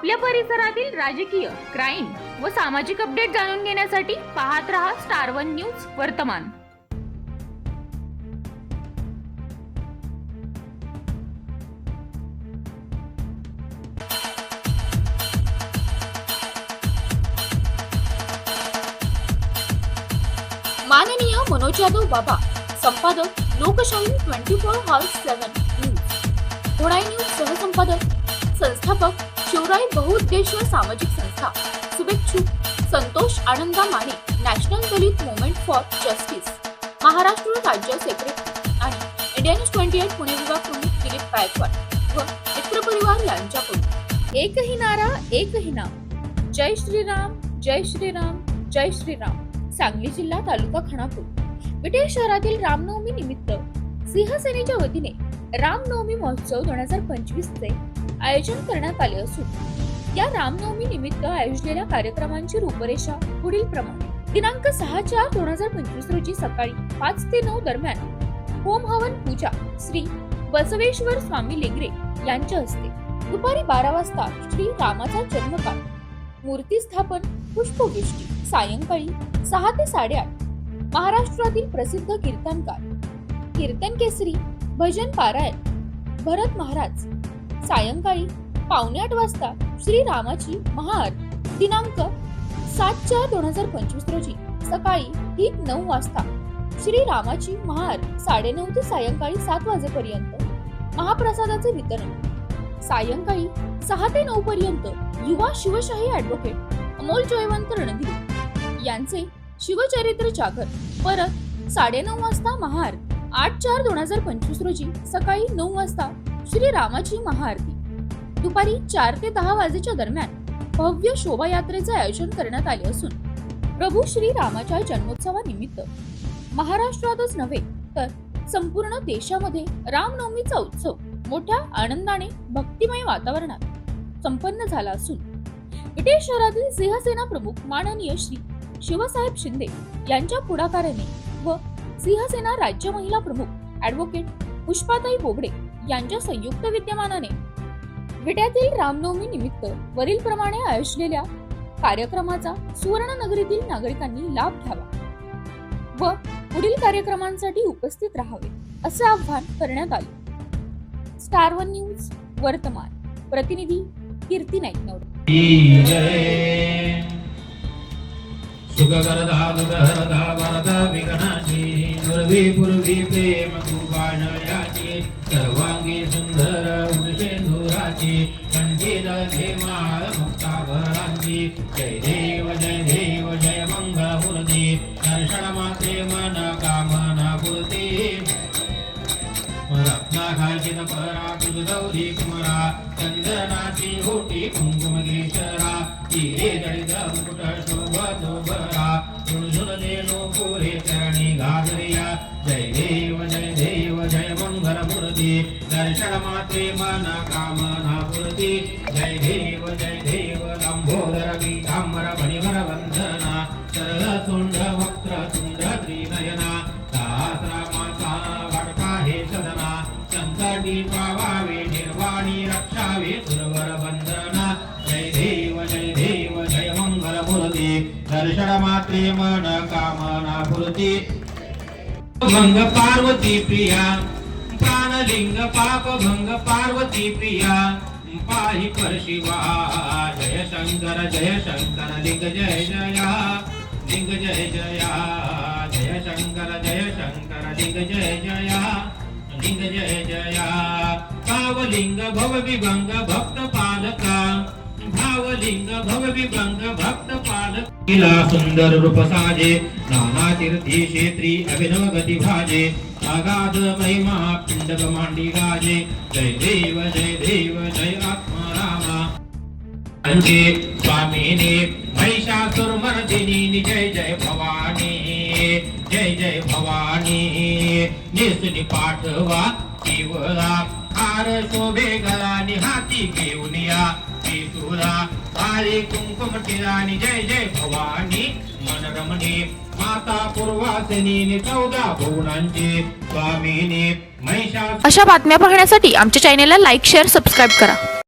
आपल्या परिसरातील राजकीय क्राईम व सामाजिक अपडेट जाणून घेण्यासाठी पाहत रहा स्टार वन न्यूज वर्तमान. माननीय मनोज यादव बाबा संपादक Lokshahi twenty four hall seven news होणाई news सहसंपादक संस्थापक शिवराय बहुउद्देशीय सामाजिक संस्था शुभेच्छुक Santosh Ananda Mane national Dalit movement for justice Maharashtra राज्य सेक्रेटरी आणि Indian news twenty eight Pune विभाग प्रमुख दिलीप गायकवाड व मित्र परिवार यांच्याकडून. एकही नारा एकही नाम जय श्रीराम जय श्रीराम जय श्रीराम. सांगली जिल्हा तालुका खानापूर विटे शहरातील रामनवमी निमित्त सिंहसेनेच्या वतीने रामनवमी महोत्सव दोन हजार पंचवीस चे आयोजन करण्यात आले असून या रामनवमी निमित्त आयोजलेल्या कार्यक्रमांची रूपरेषा पुढील प्रमाणे. दिनांक सहा चार दोन हजार पंचवीस रोजी सकाळी पाच ते नऊ दरम्यान होम हवन पूजा श्री बसवेश्वर स्वामी लेगरे यांच्या हस्ते दुपारी बारा वाजता श्री रामाचा जन्मकाळ. मूर्ती स्थापन पुष्पवृष्टी सायंकाळी सहा ते साडेआठ. महाराष्ट्रातील प्रसिद्ध कीर्तनकार. कीर्तन केसरी भजन पारायण. भरत महाराज सायंकाळी पावणे आठ वाजता श्री रामाची महाआरती. दिनांक सात चार दोन हजार पंचवीस रोजी सकाळी ठीक नऊ वाजता श्री रामाची महाआरती साडेनऊ ते सायंकाळी सात वाजेपर्यंत महाप्रसादाचे वितरण. सायंकाळी सहा ते नऊ पर्यंत युवा शिवशाही ऍडव्होकेट अमोल जयवंत रणधीर यांचे शिवचरित्र जागर. परत साडेनऊ वाजता महार आठ चार दोन हजार पंचवीस रोजी सकाळी नऊ वाजता श्री रामाची महाआरती. दुपारी चार ते दहा वाजेच्या दरम्यान भव्य शोभायात्रेचे आयोजन करण्यात आले असून प्रभू श्री रामाच्या जन्मोत्सवानिमित्त. महाराष्ट्रातच नव्हे तर संपूर्ण देशामध्ये रामनवमीचा उत्सव मोठ्या आनंदाने भक्तिमय वातावरणात संपन्न झाला असून ब्रिटिश शहरातील सिंहसेना प्रमुख माननीय श्री शिवसाहेब शिंदे यांच्या पुढाकाराने व सिंहसेना राज्य महिला प्रमुख ऍडव्होकेट पुष्पाताई बोबडे यांच्या संयुक्त विद्यमानाने. विट्यातील रामनवमी निमित्त वरील प्रमाणे आयोजलेल्या कार्यक्रमाचा सुवर्णनगरीतील नागरिकांनी लाभ घ्यावा व पुढील कार्यक्रमांसाठी उपस्थित राहावे असे आवाहन करण्यात आले. स्टार वन न्यूज वर्तमान. प्रतिनिधी कीर्ती नाईकनवडे की दर्शन मात्रे मन कामना पूर्ती रत्नाखाची परा तुझ गौरी कुमरा. चंदनाची होटी कुंकुम केशरा तिरे दळित मुकुट शोभत भरा झुणझुण देनो पुरे चरणी घागरिया. जय देव जय देव जय मंगल मूर्ती. दर्शन माते मन कामना पूर्ती जय देव जय देव लंबोदर पीतांबर मणिवर वंद. दर्शन मात्रे मन कामना पुरती भंग पार्वती प्रिया प्राणलिंग पाप भंग पार्वती प्रिया पाहि परशिवा जय शंकर जय शंकर लिंग जय जया। लिंग जय जया जय शंकर जय शंकर लिंग जय जया। लिंग जय जया। भावलिंग भव विभंग भक्त पालका भावलिंग भव विभंग भक्त पालक तिला सुंदर रूप साजे. नाना तीर्थी क्षेत्री अभिनव गती भाजे. अगाध महिमा पिंडक मांडी गाजे. जय देव जय देव जय आत्मा रामा. अंजे स्वामीने महिषासुरमर्दिनी जय जय भवानी. जय जय भवानी. निसुनी पाठवा शिवला हार शोभे गला निहाती घेऊन या. त्रिशूला आले कुंकुम टिराणी जय जय भवानी. मनरमणे अशा बातम्या पाहण्यासाठी आमच्या चॅनेलला लाईक शेअर सबस्क्राईब करा.